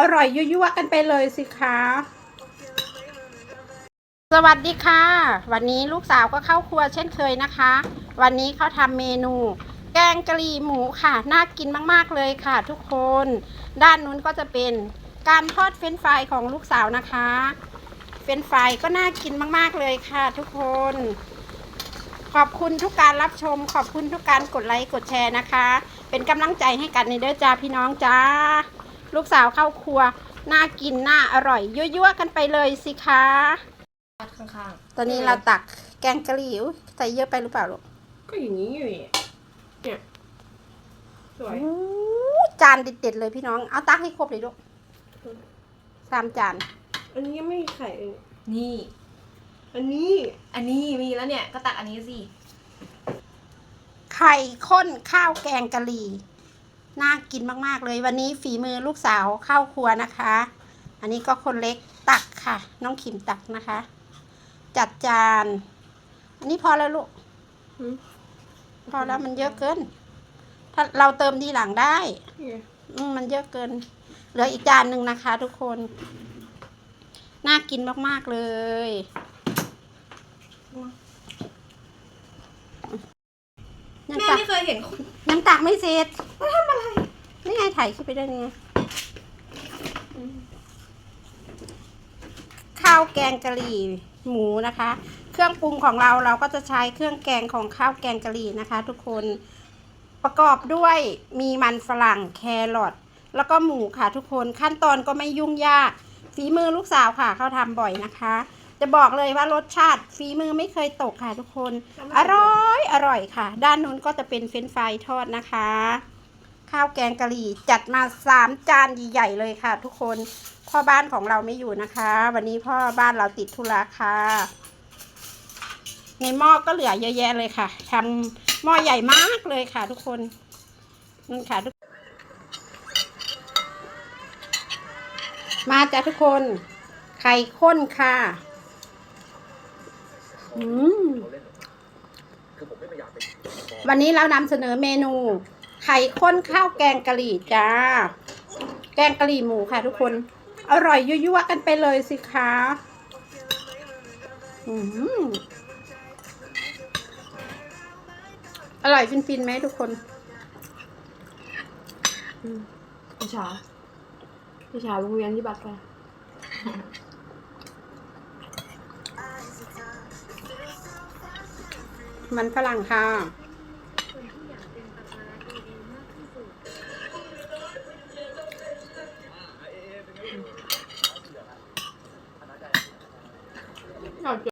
อร่อยยั่วๆกันไปเลยสิคะสวัสดีค่ะ วันนี้ลูกสาวก็เข้าครัวเช่นเคยนะคะ วันนี้เขาทำเมนู แกงกะหรี่หมูค่ะ น่ากินมากๆเลยค่ะ ทุกคน ด้านนู้นก็จะเป็นการทอดเฟรนฟรายของลูกสาวนะคะ เฟรนฟรายก็น่ากินมากๆเลยค่ะ ทุกคน ขอบคุณทุกการรับชม ขอบคุณทุกการกดไลค์กดแชร์นะคะ เป็นกำลังใจให้กันในเด้อจ้าพี่น้องจ้า ลูกสาวเข้าครัว น่ากินน่าอร่อย ยั่วๆกันไปเลยสิคะข้างตอนนี้เราตักแกงกะหรี่อุ๊ยใส่เยอะไปหรือเปล่าลูกๆก็อย่างนี้อยู่เนี่ยเนี่ยสวย อู้จานเด็ดๆเลยพี่น้อง เอาตักให้ครบเลยลูกสามจาน อันนี้ยังไม่มีไข่เลยนี่ อันนี้อันนี้มีแล้วเนี่ย ก็ตักอันนี้สิ ไข่ข้นข้าวแกงกะหรี่ น่ากินมากๆเลยวันนี้ฝีมือลูกสาวเข้าครัวนะคะ อันนี้ก็คนเล็กตักค่ะ น้องขิมตักนะคะ จัดจาน อันนี้พอแล้วลูกหืมพอแล้วมันเยอะเกิน ถ้าเราเติมทีหลังได้เนี่ยอืมมันเยอะเกิน เหลืออีกจานหนึ่งนะคะ ทุกคน น่ากินมากๆเลยยังแม่ตักไม่เคยเห็นคน ยังตักไม่เสร็จแล้วทำอะไร นี่ไงถ่ายคลิปไปได้ไงข้าวแกงกะหรี่หมูนะคะ เครื่องปรุงของเราเราก็จะใช้เครื่องแกงของข้าวแกงกะหรี่นะคะ ทุกคนประกอบด้วยมีมันฝรั่งแครอทแล้วก็หมูค่ะทุกคนขั้นตอนก็ไม่ยุ่งยากฝีมือลูกสาวค่ะเขาทำบ่อยนะคะ จะบอกเลยว่ารสชาติฝีมือไม่เคยตกค่ะทุกคน อร่อยอร่อยค่ะ ด้านนู้นก็จะเป็นเฟรนช์ฟรายทอดนะคะ ข้าวแกงกะหรี่จัดมาสามจานใหญ่ๆเลยค่ะ ทุกคนพ่อบ้านของเราไม่อยู่นะคะ วันนี้พ่อบ้านเราติดธุระค่ะ ในหม้อก็เหลือเยอะแยะเลยค่ะทำหม้อใหญ่มากเลยค่ะ ทุกคนนั่นค่ะทุกมาจ้ะทุกคน ไข่ข้นค่ะอืม วันนี้เรานำเสนอเมนู ไข่ข้นข้าวแกงกะหรี่จ้า แกงกะหรี่หมูค่ะทุกคน อร่อยยั่วๆกันไปเลยสิคะอือร่อยฟินๆไหมทุกคนพี่ชาพี่ชาโรงเรียนที่บัตรกัน มันฝรั่งค่ะ